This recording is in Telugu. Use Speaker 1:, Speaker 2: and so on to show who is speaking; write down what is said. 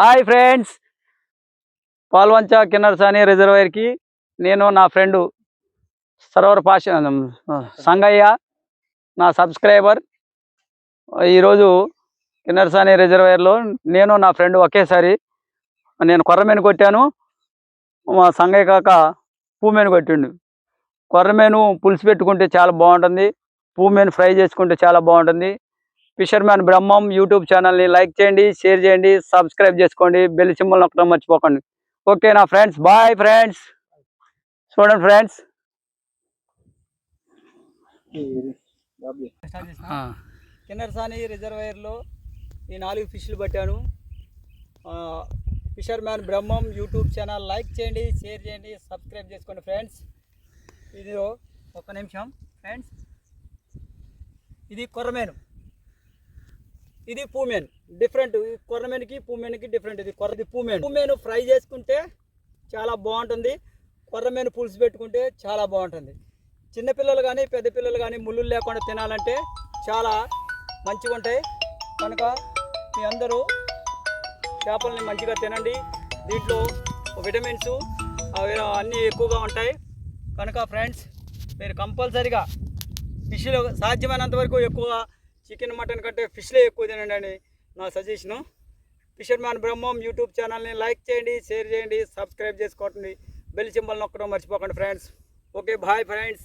Speaker 1: Hi friends. పాల్వంచ కిన్నరసాని రిజర్వాయర్కి నేను నా ఫ్రెండ్ సరోవర్ పాష సంగయ్య నా సబ్స్క్రైబర్ ఈరోజు కిన్నరసాని రిజర్వాయర్లో నేను నా ఫ్రెండ్ ఒకేసారి నేను కొర్రమేను కొట్టాను. మా సంగయ్య కాక పూమేను కొట్టిండు. కొర్రమేను పులుసు పెట్టుకుంటే చాలా బాగుంటుంది. పూమేను ఫ్రై చేసుకుంటే చాలా బాగుంటుంది. ఫిషర్ మ్యాన్ బ్రహ్మం యూట్యూబ్ ఛానల్ని లైక్ చేయండి షేర్ చేయండి సబ్స్క్రైబ్ చేసుకోండి బెల్ సింబల్ నొక్కడం మర్చిపోకండి. ఓకే నా ఫ్రెండ్స్ బాయ్ ఫ్రెండ్స్ చూడండి ఫ్రెండ్స్ కిన్నరసాని రిజర్వాయర్లో ఈ నాలుగు ఫిష్లు పట్టాను. Fisher man Brahmam YouTube channel like చేయండి షేర్ చేయండి సబ్స్క్రైబ్ చేసుకోండి ఫ్రెండ్స్ ఇది ఒక నిమిషం. ఫ్రెండ్స్ ఇది కొర్రమేను. ఇది పూమెన్. డిఫరెంట్ ఈ పూమెన్కి డిఫరెంట్ ఇది. కొర్రది పూమెన్. పూమెను ఫ్రై చేసుకుంటే చాలా బాగుంటుంది. కొర్రమేను పులుసు పెట్టుకుంటే చాలా బాగుంటుంది. చిన్నపిల్లలు కానీ పెద్ద పిల్లలు కానీ ముళ్ళు లేకుండా తినాలంటే చాలా మంచిగా ఉంటాయి. కనుక మీ అందరూ చేపల్ని మంచిగా తినండి. దీంట్లో విటమిన్స్ అవి అన్నీ ఎక్కువగా ఉంటాయి. కనుక ఫ్రెండ్స్ మీరు కంపల్సరిగా ఫిష్లో సాధ్యమైనంత వరకు ఎక్కువ చికెన్ మటన్ కంటే ఫిష్లే ఎక్కువ తినండి అని నా suggestion. Fisher man Brahmam YouTube ఛానల్ని లైక్ చేయండి షేర్ చేయండి సబ్స్క్రైబ్ చేసుకోండి. బెల్ సింబల్ నొక్కడం మర్చిపోకండి ఫ్రెండ్స్. Okay bye friends.